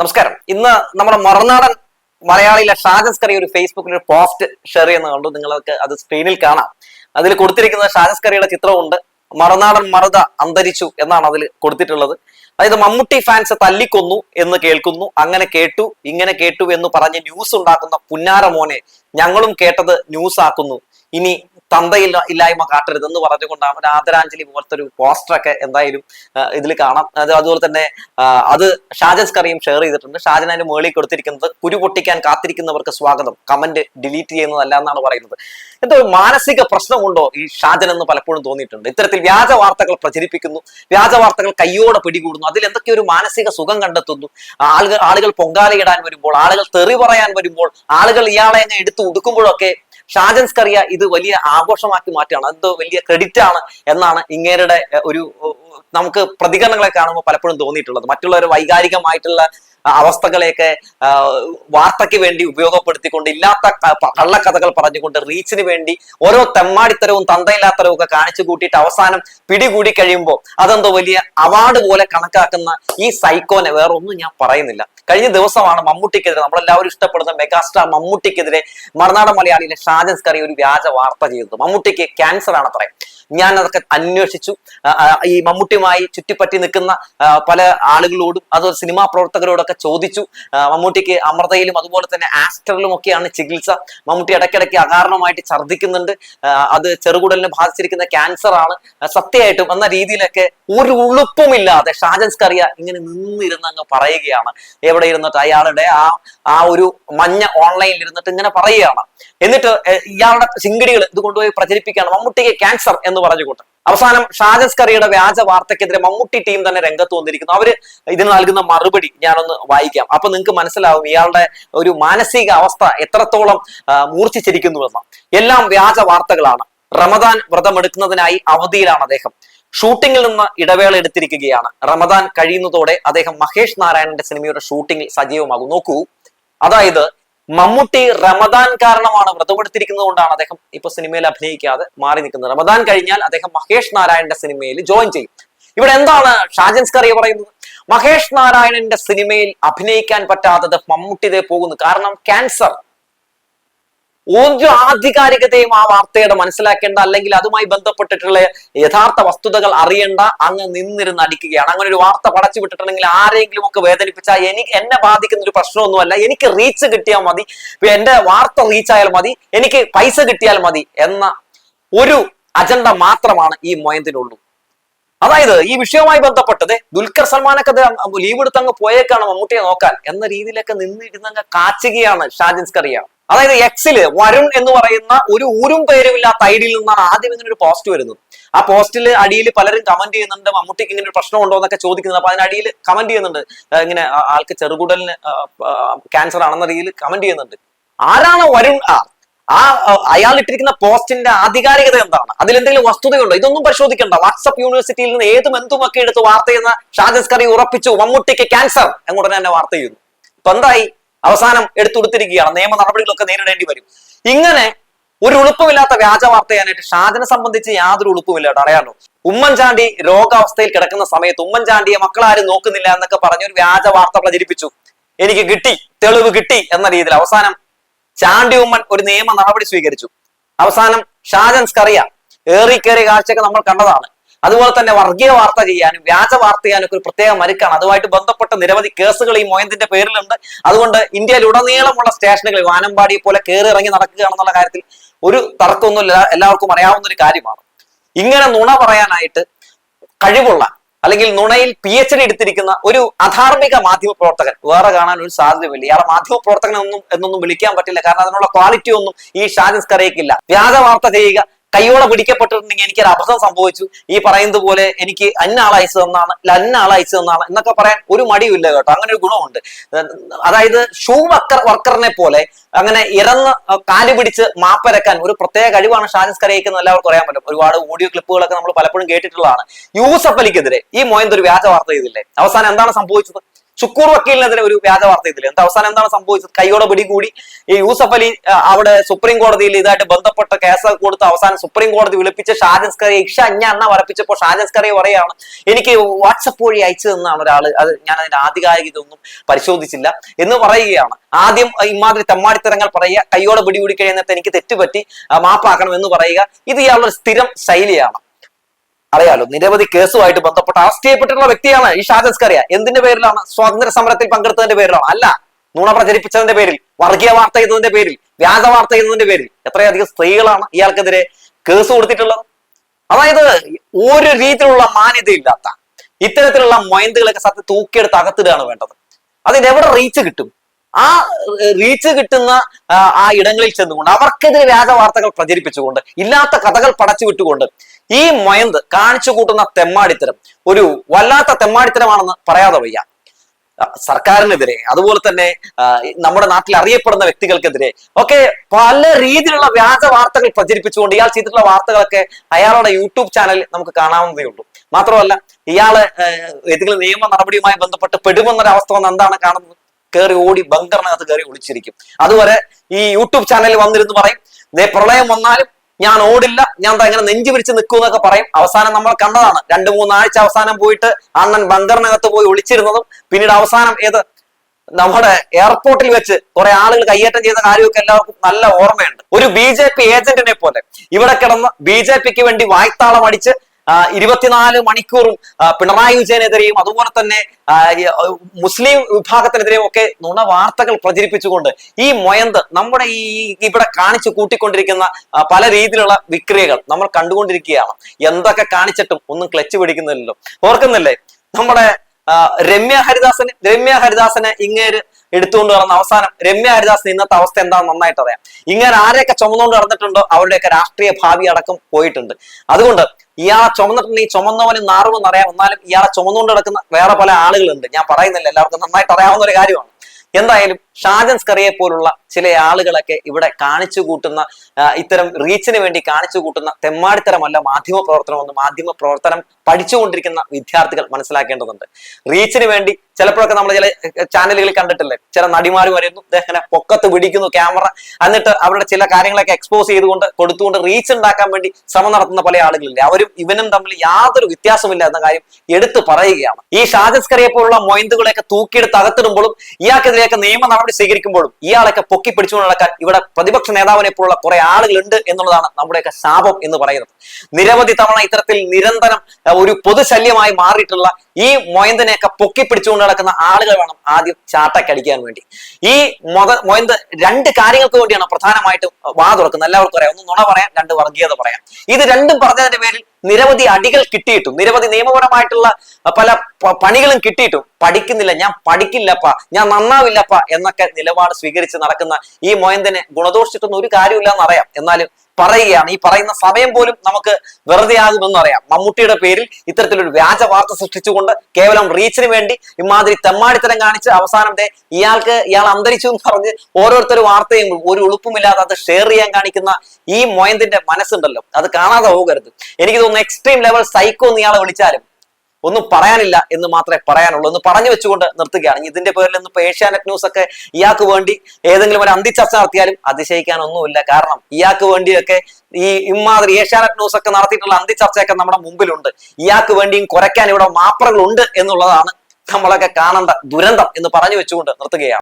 നമസ്കാരം. ഇന്ന് നമ്മുടെ മറുനാടൻ മലയാളിയിലെ ഷാജസ് കറി ഒരു ഫേസ്ബുക്കിൽ ഒരു പോസ്റ്റ് ഷെയർ ചെയ്യുന്ന കണ്ടു. നിങ്ങൾക്ക് അത് സ്ക്രീനിൽ കാണാം. അതിൽ കൊടുത്തിരിക്കുന്ന ഷാജസ് കറിയുടെ ചിത്രമുണ്ട് മറുനാടൻ മറുത അന്തരിച്ചു എന്നാണ് അതിൽ കൊടുത്തിട്ടുള്ളത്. അതായത് മമ്മൂട്ടി ഫാൻസ് തല്ലിക്കൊന്നു എന്ന് കേൾക്കുന്നു. അങ്ങനെ കേട്ടു ഇങ്ങനെ കേട്ടു എന്ന് പറഞ്ഞ് ന്യൂസ് ഉണ്ടാക്കുന്ന പുന്നാര മോനെ ഞങ്ങളും കേട്ടത് ന്യൂസ് ആക്കുന്നു. ഇനി തന്തയില്ല ഇല്ലായ്മ കാട്ടരുത് എന്ന് പറഞ്ഞുകൊണ്ടാണ് ഒരു ആദരാഞ്ജലി പോലത്തെ ഒരു പോസ്റ്ററൊക്കെ എന്തായാലും ഇതിൽ കാണാം. അത് അതുപോലെ തന്നെ അത് ഷാജൻ കറിയും ഷെയർ ചെയ്തിട്ടുണ്ട്. ഷാജൻ അതിന്റെ മുകളിൽ കൊടുത്തിരിക്കുന്നത് കുരു പൊട്ടിക്കാൻ കാത്തിരിക്കുന്നവർക്ക് സ്വാഗതം. കമന്റ് ഡിലീറ്റ് ചെയ്യുന്നതല്ല എന്നാണ് പറയുന്നത്. എന്തോ മാനസിക പ്രശ്നമുണ്ടോ ഈ ഷാജൻ എന്ന് പലപ്പോഴും തോന്നിയിട്ടുണ്ട്. ഇത്തരത്തിൽ വ്യാജ വാർത്തകൾ പ്രചരിപ്പിക്കുന്നു. വ്യാജ വാർത്തകൾ കയ്യോടെ പിടികൂടുന്നു. അതിൽ എന്തൊക്കെ ഒരു മാനസിക സുഖം കണ്ടെത്തുന്നു. ആളുകൾ ആളുകൾ പൊങ്കാലയിടാൻ വരുമ്പോൾ ആളുകൾ തെറി പറയാൻ വരുമ്പോൾ ആളുകൾ ഇയാളെ എടുത്ത് ഉടുക്കുമ്പോഴൊക്കെ ഷാജൻ കറിയ ഇത് വലിയ ആഘോഷമാക്കി മാറ്റുകയാണ്. അത് വലിയ ക്രെഡിറ്റ് ആണ് എന്നാണ് ഇങ്ങേരുടെ ഒരു നമുക്ക് പ്രതികരണങ്ങളെ കാണുമ്പോൾ പലപ്പോഴും തോന്നിയിട്ടുള്ളത്. മറ്റുള്ളവർ വൈകാരികമായിട്ടുള്ള അവസ്ഥകളെയൊക്കെ വാർത്തയ്ക്ക് വേണ്ടി ഉപയോഗപ്പെടുത്തിക്കൊണ്ട് ഇല്ലാത്ത കള്ളക്കഥകൾ പറഞ്ഞുകൊണ്ട് റീച്ചിന് വേണ്ടി ഓരോ തെമ്മാടിത്തരവും തന്തയില്ലാത്തരവും ഒക്കെ കാണിച്ചു കൂട്ടിയിട്ട് അവസാനം പിടികൂടി കഴിയുമ്പോൾ അതെന്തോ വലിയ അവാർഡ് പോലെ കണക്കാക്കുന്ന ഈ സൈക്കോനെ വേറൊന്നും ഞാൻ പറയുന്നില്ല. കഴിഞ്ഞ ദിവസമാണ് മമ്മൂട്ടിക്കെതിരെ നമ്മളെല്ലാവരും ഇഷ്ടപ്പെടുന്ന മെഗാസ്റ്റാർ മമ്മൂട്ടിക്കെതിരെ മറുനാടൻ മലയാളിയിലെ ഷാജൻസ് കറി ഒരു വ്യാജ വാർത്ത ചെയ്തത്. മമ്മൂട്ടിക്ക് ക്യാൻസർ ആണ് അത്രയും ഞാൻ അതൊക്കെ അന്വേഷിച്ചു ഈ മമ്മൂട്ടിയുമായി ചുറ്റിപ്പറ്റി നിൽക്കുന്ന പല ആളുകളോടും അതുപോലെ സിനിമാ പ്രവർത്തകരോടൊക്കെ ചോദിച്ചു. മമ്മൂട്ടിക്ക് അമൃതയിലും അതുപോലെ തന്നെ ആസ്റ്ററിലും ഒക്കെയാണ് ചികിത്സ. മമ്മൂട്ടി ഇടയ്ക്കിടയ്ക്ക് അകാരണമായിട്ട് ഛർദ്ദിക്കുന്നുണ്ട്. അത് ചെറുകുടലിന് ബാധിച്ചിരിക്കുന്ന ക്യാൻസർ ആണ്. സത്യമായിട്ടും എന്ന രീതിയിലൊക്കെ ഒരു ഉളുപ്പുമില്ലാതെ ഷാജൻസ് കറിയ ഇങ്ങനെ നിന്നിരുന്ന് അങ്ങ് പറയുകയാണ്. എവിടെ ഇരുന്നിട്ട് അയാളുടെ ആ ആ ഒരു മഞ്ഞ ഓൺലൈനിൽ ഇരുന്നിട്ട് ഇങ്ങനെ പറയുകയാണ്. എന്നിട്ട് ഇയാളുടെ ചിങ്കിടികൾ ഇത് കൊണ്ടുപോയി പ്രചരിപ്പിക്കുകയാണ്. മമ്മൂട്ടിക്ക് ക്യാൻസർ എന്ന് പറഞ്ഞുകൊണ്ട് അവസാനം ഷാജസ് കറിയുടെ വ്യാജ വാർത്തക്കെതിരെ മമ്മൂട്ടി ടീം തന്നെ രംഗത്ത് വന്നിരിക്കുന്നു. അവർ ഇതിന് നൽകുന്ന മറുപടി ഞാനൊന്ന് വായിക്കാം. അപ്പൊ നിങ്ങൾക്ക് മനസ്സിലാവും ഇയാളുടെ ഒരു മാനസിക അവസ്ഥ എത്രത്തോളം മൂർച്ഛിച്ചിരിക്കുന്നുവെന്ന് എല്ലാം വ്യാജ വാർത്തകളാണ്. റമദാൻ വ്രതമെടുക്കുന്നതിനായി അവധിയിലാണ് അദ്ദേഹം. ഷൂട്ടിങ്ങിൽ നിന്ന് ഇടവേള എടുത്തിരിക്കുകയാണ്. റമദാൻ കഴിയുന്നതോടെ അദ്ദേഹം മഹേഷ് നാരായണന്റെ സിനിമയുടെ ഷൂട്ടിംഗിൽ സജീവമാകും. നോക്കൂ. അതായത് മമ്മൂട്ടി റമദാൻ കാരണമാണ് വ്രതമെടുത്തിരിക്കുന്നത് കൊണ്ടാണ് അദ്ദേഹം ഇപ്പൊ സിനിമയിൽ അഭിനയിക്കാതെ മാറി നിൽക്കുന്നത്. റമദാൻ കഴിഞ്ഞാൽ അദ്ദേഹം മഹേഷ് നാരായണന്റെ സിനിമയിൽ ജോയിൻ ചെയ്യും. ഇവിടെ എന്താണ് ഷാജൻ സ്കറിയ പറയുന്നത്? മഹേഷ് നാരായണന്റെ സിനിമയിൽ അഭിനയിക്കാൻ പറ്റാത്തത് മമ്മൂട്ടി പോകുന്നു. കാരണം ക്യാൻസർ ഒരു ആധികാരികതയും ആ വാർത്തയുടെ മനസ്സിലാക്കേണ്ട അല്ലെങ്കിൽ അതുമായി ബന്ധപ്പെട്ടിട്ടുള്ള യഥാർത്ഥ വസ്തുതകൾ അറിയേണ്ട അങ്ങ് നിന്നിരുന്ന് അടിക്കുകയാണ്. അങ്ങനെ ഒരു വാർത്ത പടച്ചു വിട്ടിട്ടുണ്ടെങ്കിൽ ആരെങ്കിലും ഒക്കെ വേദനിപ്പിച്ചാൽ എനിക്ക് എന്നെ ബാധിക്കുന്ന ഒരു പ്രശ്നമൊന്നുമല്ല. എനിക്ക് റീച്ച് കിട്ടിയാൽ മതി. എന്റെ വാർത്ത റീച്ച് ആയാൽ മതി. എനിക്ക് പൈസ കിട്ടിയാൽ മതി എന്ന ഒരു അജണ്ട മാത്രമാണ് ഈ മൊയന്തിനുള്ളൂ അതായത് ഈ വിഷയവുമായി ബന്ധപ്പെട്ടത് ദുൽഖർ സൽമാനൊക്കെ ലീവ് എടുത്ത് അങ്ങ് പോയേക്കാണ് മമ്മൂട്ടിയെ നോക്കാൻ എന്ന രീതിയിലൊക്കെ നിന്നിരുന്നങ്ങ് കാച്ചുകയാണ് ഷാജിൻസ് സ്കറിയ അതായത് എക്സിൽ വരുൺ എന്ന് പറയുന്ന ഒരു ഊരും പേരുമില്ലാത്ത ഐഡിയിൽ നിന്നാണ് ആദ്യം ഇങ്ങനെ ഒരു പോസ്റ്റ് വരുന്നത്. ആ പോസ്റ്റിൽ അടിയിൽ പലരും കമന്റ് ചെയ്യുന്നുണ്ട് മമ്മൂട്ടിക്ക് ഇങ്ങനെ ഒരു പ്രശ്നം ഉണ്ടോ എന്നൊക്കെ ചോദിക്കുന്നത് അപ്പൊ അതിനടിയിൽ കമന്റ് ചെയ്യുന്നുണ്ട്. ഇങ്ങനെ ആൾക്ക് ചെറുകുടലിന് ക്യാൻസർ ആണെന്ന രീതിയിൽ കമന്റ് ചെയ്യുന്നുണ്ട്. ആരാണ് വരുൺ? ആർ ആ അയാൾ ഇട്ടിരിക്കുന്ന പോസ്റ്റിന്റെ ആധികാരികത എന്താണ്? അതിൽ എന്തെങ്കിലും വസ്തുതയുണ്ടോ? ഇതൊന്നും പരിശോധിക്കണ്ട. വാട്സപ്പ് യൂണിവേഴ്സിറ്റിയിൽ നിന്ന് ഏതും എന്തുമൊക്കെ എടുത്ത് വാർത്ത ചെയ്യുന്ന ഷാജസ് കറി ഉറപ്പിച്ചു മമ്മൂട്ടിക്ക് ക്യാൻസർ അങ്ങോട്ട് തന്നെ വാർത്ത ചെയ്യുന്നു ഇപ്പൊ എന്തായി? അവസാനം എടുത്തുകൊടുത്തിരിക്കുകയാണ്. നിയമ നടപടികളൊക്കെ നേരിടേണ്ടി വരും. ഇങ്ങനെ ഒരു ഉളുപ്പമില്ലാത്ത വ്യാജ വാർത്ത ചെയ്യാനായിട്ട് ഷാജനെ സംബന്ധിച്ച് യാതൊരു ഉളുപ്പുമില്ല അറിയാലോ ഉമ്മൻചാണ്ടി രോഗാവസ്ഥയിൽ കിടക്കുന്ന സമയത്ത് ഉമ്മൻചാണ്ടിയെ മക്കളാരും നോക്കുന്നില്ല എന്നൊക്കെ പറഞ്ഞ് ഒരു വ്യാജ വാർത്ത പ്രചരിപ്പിച്ചു. എനിക്ക് കിട്ടി തെളിവ് കിട്ടി എന്ന രീതിയിൽ അവസാനം ചാണ്ടി ഉമ്മൻ ഒരു നിയമ നടപടി സ്വീകരിച്ചു. അവസാനം ഷാജൻ സ്കറിയ ഏറിക്കേറിയ കാഴ്ചയൊക്കെ നമ്മൾ കണ്ടതാണ്. അതുപോലെ തന്നെ വർഗീയ വാർത്ത ചെയ്യാനും വ്യാജ വാർത്ത ചെയ്യാനും ഒരു പ്രത്യേക മരുക്കാണ്. അതുമായിട്ട് ബന്ധപ്പെട്ട നിരവധി കേസുകൾ ഈ മോയന്തിന്റെ പേരിലുണ്ട്. അതുകൊണ്ട് ഇന്ത്യയിൽ ഉടനീളമുള്ള സ്റ്റേഷനുകളിൽ വാനമ്പാടി പോലെ കയറി ഇറങ്ങി നടക്കുകയാണെന്നുള്ള കാര്യത്തിൽ ഒരു തർക്കമൊന്നുമില്ല. എല്ലാവർക്കും അറിയാവുന്ന ഒരു കാര്യമാണ്. ഇങ്ങനെ നുണ പറയാനായിട്ട് കഴിവുള്ള അല്ലെങ്കിൽ നുണയിൽ പി എച്ച് ഡി എടുത്തിരിക്കുന്ന ഒരു അധാർമിക മാധ്യമ പ്രവർത്തകൻ. വേറെ കാണാൻ ഒരു സാധ്യതയില്ല. ഇയാളെ മാധ്യമ പ്രവർത്തകൻ ഒന്നും എന്നൊന്നും വിളിക്കാൻ പറ്റില്ല. കാരണം അതിനുള്ള ക്വാളിറ്റി ഒന്നും ഈ ഷാജിൻ സ്കറിയക്കില്ല വ്യാജ വാർത്ത ചെയ്യുക കയ്യോടെ പിടിക്കപ്പെട്ടിട്ടുണ്ടെങ്കിൽ എനിക്കൊരു അബദ്ധം സംഭവിച്ചു. ഈ പറയുന്നത് പോലെ എനിക്ക് അയച്ചു തന്നാണ് അല്ല അയച്ചു തന്നാണ് എന്നൊക്കെ പറയാൻ ഒരു മടിയുമില്ല കേട്ടോ. അങ്ങനെ ഒരു ഗുണമുണ്ട്. അതായത് ഷൂ വർക്കർ വർക്കറിനെ പോലെ അങ്ങനെ ഇറന്ന് കാൽ പിടിച്ച് മാപ്പരക്കാൻ ഒരു പ്രത്യേക കഴിവാണ് ഷാനിസ് കരയിക്കുന്നത്. എല്ലാവർക്കും അറിയാൻ പറ്റും. ഒരുപാട് ഓഡിയോ ക്ലിപ്പുകളൊക്കെ നമ്മൾ പലപ്പോഴും കേട്ടിട്ടുള്ളതാണ്. യൂസഫ് അലിക്കെതിരെ ഈ മോയന്ത് ഒരു വ്യാജ വാർത്ത ചെയ്തില്ലേ? അവസാനം എന്താണ് സംഭവിച്ചത്? ചുക്കൂർ വക്കീലിനെതിരെ ഒരു വ്യാജ വാർത്ത ഇതിൽ എന്താ അവസാനം എന്താണ് സംഭവിച്ചത്? കൈയോടെ പിടികൂടി ഈ യൂസഫ് അലി അവിടെ സുപ്രീം കോടതിയിൽ ഇതായിട്ട് ബന്ധപ്പെട്ട കേസ് കൊടുത്ത് അവസാനം സുപ്രീം കോടതി വിളിപ്പിച്ച് ഷാജൻസ്കറിയെ ഇഷ അഞ്ഞ അന്ന വരപ്പിച്ചപ്പോൾ ഷാജൻസ്കറി പറയാണ് എനിക്ക് വാട്സപ്പ് വഴി അയച്ചു തന്നാണ് ഒരാൾ അത് ഞാൻ അതിന്റെ ആധികാരികതൊന്നും പരിശോധിച്ചില്ല. എന്ന് പറയുകയാണ്. ആദ്യം ഇമാതിരി തെമ്മാടിത്തരങ്ങൾ പറയുക കൈയോടെ പിടികൂടി കഴിയുന്നിടത്ത് എനിക്ക് തെറ്റുപറ്റി മാപ്പാക്കണം എന്ന് പറയുക. ഇത് ഇയാളുടെ സ്ഥിരം ശൈലിയാണ്. അറിയാലോ. നിരവധി കേസുമായിട്ട് ബന്ധപ്പെട്ട് അറസ്റ്റ് ചെയ്യപ്പെട്ടിട്ടുള്ള വ്യക്തിയാണ് ഈ ഷാജസ്കറിയ എന്തിന്റെ പേരിലാണ്? സ്വാതന്ത്ര്യ സമരത്തിൽ പങ്കെടുത്തതിന്റെ പേരിലാണ്. അല്ല നുണ പ്രചരിപ്പിച്ചതിന്റെ പേരിൽ വർഗീയ വാർത്ത ചെയ്തതിന്റെ പേരിൽ വ്യാജ വാർത്ത ചെയ്തതിന്റെ പേരിൽ എത്രയധികം സ്ത്രീകളാണ് ഇയാൾക്കെതിരെ കേസ് കൊടുത്തിട്ടുള്ളത്? അതായത് ഒരു രീതിയിലുള്ള മാന്യതയില്ലാത്ത ഇത്തരത്തിലുള്ള മൊയന്തുകളൊക്കെ സത്യം തൂക്കിയെടുത്ത് അകത്തിടുകയാണ് വേണ്ടത്. അതിനെവിടെ റീച്ച് കിട്ടും? ആ റീച്ച് കിട്ടുന്ന ആ ഇടങ്ങളിൽ ചെന്നുകൊണ്ട് അവർക്കെതിരെ വ്യാജ വാർത്തകൾ പ്രചരിപ്പിച്ചുകൊണ്ട് ഇല്ലാത്ത കഥകൾ പടച്ചു വിട്ടുകൊണ്ട് ഈ മൊയന്ത് കാണിച്ചു കൂട്ടുന്ന തെമ്മാടിത്തരം ഒരു വല്ലാത്ത തെമ്മാടിത്തരമാണെന്ന് പറയാതെ വയ്യ. സർക്കാരിനെതിരെ അതുപോലെ തന്നെ നമ്മുടെ നാട്ടിൽ അറിയപ്പെടുന്ന വ്യക്തികൾക്കെതിരെ ഒക്കെ പല രീതിയിലുള്ള വ്യാജ വാർത്തകൾ പ്രചരിപ്പിച്ചുകൊണ്ട് ഇയാൾ ചെയ്തിട്ടുള്ള വാർത്തകളൊക്കെ അയാളുടെ യൂട്യൂബ് ചാനലിൽ നമുക്ക് കാണാവുന്നതേ ഉള്ളൂ. മാത്രമല്ല ഇയാൾ ഏതെങ്കിലും നിയമ നടപടിയുമായി ബന്ധപ്പെട്ട് പെടുമെന്നൊരവസ്ഥ വന്ന് എന്താണ് കാണുന്നത്? കയറി ഓടി ബങ്കറിനകത്ത് കയറി ഒളിച്ചിരിക്കും. അതുവരെ ഈ യൂട്യൂബ് ചാനലിൽ വന്നിരുന്ന് പറയും പ്രളയം വന്നാലും ഞാൻ ഓടില്ല ഞാൻ ഇങ്ങനെ നെഞ്ചു പിരിച്ച് നിൽക്കൂ എന്നൊക്കെ പറയും. അവസാനം നമ്മൾ കണ്ടതാണ്. രണ്ടു മൂന്നാഴ്ച അവസാനം പോയിട്ട് അണ്ണൻ ബങ്കറിനകത്ത് പോയി ഒളിച്ചിരുന്നതും പിന്നീട് അവസാനം ഏത് നമ്മുടെ എയർപോർട്ടിൽ വെച്ച് കുറെ ആളുകൾ കയ്യേറ്റം ചെയ്ത കാര്യമൊക്കെ എല്ലാവർക്കും നല്ല ഓർമ്മയുണ്ട്. ഒരു ബി ജെ പി ഏജന്റിനെ പോലെ ഇവിടെ കിടന്ന് ബി ജെ പിക്ക് വേണ്ടി വായ്ത്താളം അടിച്ച് ഇരുപത്തിനാല് മണിക്കൂറും പിണറായി വിജയനെതിരെയും അതുപോലെ തന്നെ മുസ്ലിം വിഭാഗത്തിനെതിരെയും ഒക്കെ നുണ വാർത്തകൾ പ്രചരിപ്പിച്ചുകൊണ്ട് ഈ മൊയന്ത് നമ്മുടെ ഈ ഇവിടെ കാണിച്ചു കൂട്ടിക്കൊണ്ടിരിക്കുന്ന പല രീതിയിലുള്ള വിക്രിയകൾ നമ്മൾ കണ്ടുകൊണ്ടിരിക്കുകയാണ്. എന്തൊക്കെ കാണിച്ചിട്ടും ഒന്നും ക്ലച്ച് പിടിക്കുന്നില്ലല്ലോ. ഓർക്കുന്നില്ലേ? നമ്മുടെ രമ്യ ഹരിദാസന് രമ്യ ഹരിദാസനെ ഇങ്ങേര് എടുത്തുകൊണ്ട് നടന്ന അവസാനം രമ്യ ഹരിദാസ് ഇന്നത്തെ അവസ്ഥ എന്താണെന്ന് നന്നായിട്ട് അറിയാം ഇങ്ങനെ ആരെയൊക്കെ ചുമന്നുകൊണ്ട് നടന്നിട്ടുണ്ടോ? അവരുടെയൊക്കെ രാഷ്ട്രീയ ഭാവി അടക്കം പോയിട്ടുണ്ട്. അതുകൊണ്ട് ഇയാളെ ചുമന്നിട്ടുണ്ടെങ്കിൽ ചുമന്നവന് നാറുമെന്ന് അറിയാം എന്നാലും ഇയാളെ ചുമന്നുകൊണ്ട് നടക്കുന്ന വേറെ പല ആളുകളുണ്ട്. ഞാൻ പറയുന്നില്ല എല്ലാവർക്കും നന്നായിട്ട് അറിയാവുന്ന ഒരു കാര്യമാണ്. എന്തായാലും ഷാജൻ സ്കറിയെ പോലുള്ള ചില ആളുകളൊക്കെ ഇവിടെ കാണിച്ചു കൂട്ടുന്ന ഇത്തരം റീച്ചിന് വേണ്ടി കാണിച്ചു കൂട്ടുന്ന തെമ്മാടിത്തരമല്ല മാധ്യമ പ്രവർത്തനമെന്ന് മാധ്യമ പ്രവർത്തനം പഠിച്ചുകൊണ്ടിരിക്കുന്ന വിദ്യാർത്ഥികൾ മനസ്സിലാക്കേണ്ടതുണ്ട്. റീച്ചിന് വേണ്ടി ചിലപ്പോഴൊക്കെ നമ്മൾ ചില ചാനലുകളിൽ കണ്ടിട്ടില്ലേ? ചില നടിമാർ വരുന്നു ഇങ്ങനെ പൊക്കത്ത് പിടിക്കുന്നു ക്യാമറ. എന്നിട്ട് അവരുടെ ചില കാര്യങ്ങളൊക്കെ എക്സ്പോസ് ചെയ്തുകൊണ്ട് കൊടുത്തുകൊണ്ട് റീച്ച് ഉണ്ടാക്കാൻ വേണ്ടി ശ്രമം നടത്തുന്ന പല ആളുകളില്ലേ? അവരും ഇവനും തമ്മിൽ യാതൊരു വ്യത്യാസമില്ല എന്ന കാര്യം എടുത്തു പറയുകയാണ്. ഈ ഷാജസ്കറിയെ പോലുള്ള മൊയന്തുകളെയൊക്കെ തൂക്കിയെടുത്ത് അകത്തിടുമ്പോഴും ഇയാൾക്കെതിരെയൊക്കെ നിയമ നടപടി സ്വീകരിക്കുമ്പോഴും ഇയാളൊക്കെ പൊക്കി പിടിച്ചുകൊണ്ട് നടക്കാൻ ഇവിടെ പ്രതിപക്ഷ നേതാവിനെ പോലുള്ള കുറെ ആളുകളുണ്ട് എന്നുള്ളതാണ് നമ്മുടെയൊക്കെ ശാപം എന്ന് പറയുന്നത്. നിരവധി തവണ ഇത്തരത്തിൽ നിരന്തരം ഒരു പൊതുശല്യമായി മാറിയിട്ടുള്ള ഈ മൊയന്തിനെയൊക്കെ പൊക്കി പിടിച്ചുകൊണ്ട് നടക്കുന്ന ആളുകൾ വേണം ആദ്യം ചാട്ടക്കടിക്കാൻ വേണ്ടി. ഈ മൊത മൊയന്ത് രണ്ട് കാര്യങ്ങൾക്ക് വേണ്ടിയാണ് പ്രധാനമായിട്ടും വാ തുറക്കുന്നത്. എല്ലാവർക്കും പറയാം ഒന്ന് നുണ പറയാം രണ്ട് വർഗീയത പറയാം. ഇത് രണ്ടും പറഞ്ഞതിന്റെ പേരിൽ നിരവധി അടികൾ കിട്ടിയിട്ടും നിരവധി നിയമപരമായിട്ടുള്ള പല പണികളും കിട്ടിയിട്ടും. പഠിക്കുന്നില്ല. ഞാൻ പഠിക്കില്ലപ്പ. ഞാൻ നന്നാവില്ലപ്പ എന്നൊക്കെ നിലപാട് സ്വീകരിച്ച് നടക്കുന്ന ഈ മൊയന്തിനെ ഗുണദോഷിച്ചിട്ടൊന്നും ഒരു കാര്യമില്ല എന്നറിയാം എന്നാലും പറയുകയാണ്. ഈ പറയുന്ന സമയം പോലും നമുക്ക് വെറുതെ ആകുമെന്ന് അറിയാം മമ്മൂട്ടിയുടെ പേരിൽ ഇത്തരത്തിലൊരു വ്യാജ വാർത്ത സൃഷ്ടിച്ചുകൊണ്ട് കേവലം റീച്ചിന് വേണ്ടി ഇമാതിരി തെമ്മാടിത്തരം കാണിച്ച് അവസാനം ഇയാൾക്ക് ഇയാൾ അന്തരിച്ചു എന്ന് പറഞ്ഞ് ഓരോരുത്തർ വാർത്തയും ഒരു ഉളുപ്പുമില്ലാതെ അത് ഷെയർ ചെയ്യാൻ കാണിക്കുന്ന ഈ മൊയന്തിന്റെ മനസ്സുണ്ടല്ലോ. അത് കാണാതെ പോകരുത്. എനിക്ക് തോന്നുന്നു എക്സ്ട്രീം ലെവൽ സൈക്കോ എന്ന് ഇയാളെ വിളിച്ചാലും ഒന്നും പറയാനില്ല എന്ന് മാത്രമേ പറയാനുള്ളൂ. ഒന്ന് പറഞ്ഞു വെച്ചുകൊണ്ട് നിർത്തുകയാണ്. ഇതിന്റെ പേരിൽ ഇന്ന് ഏഷ്യാനെറ്റ് ന്യൂസ് ഒക്കെ ഇയാൾക്ക് വേണ്ടി ഏതെങ്കിലും ഒരു അന്തിച്ചർച്ച നടത്തിയാലും അതിശയിക്കാനൊന്നുമില്ല. കാരണം ഇയാൾക്ക് വേണ്ടിയൊക്കെ ഈ ഇമാതിരി ഏഷ്യാനെറ്റ് ന്യൂസ് ഒക്കെ നടത്തിയിട്ടുള്ള അന്തിച്ചർച്ചയൊക്കെ നമ്മുടെ മുമ്പിലുണ്ട്. ഇയാൾക്ക് വേണ്ടിയും കുറയ്ക്കാൻ ഇവിടെ മാപ്പറകളുണ്ട് എന്നുള്ളതാണ് നമ്മളൊക്കെ കാണേണ്ട ദുരന്തം എന്ന് പറഞ്ഞു വെച്ചുകൊണ്ട് നിർത്തുകയാണ്.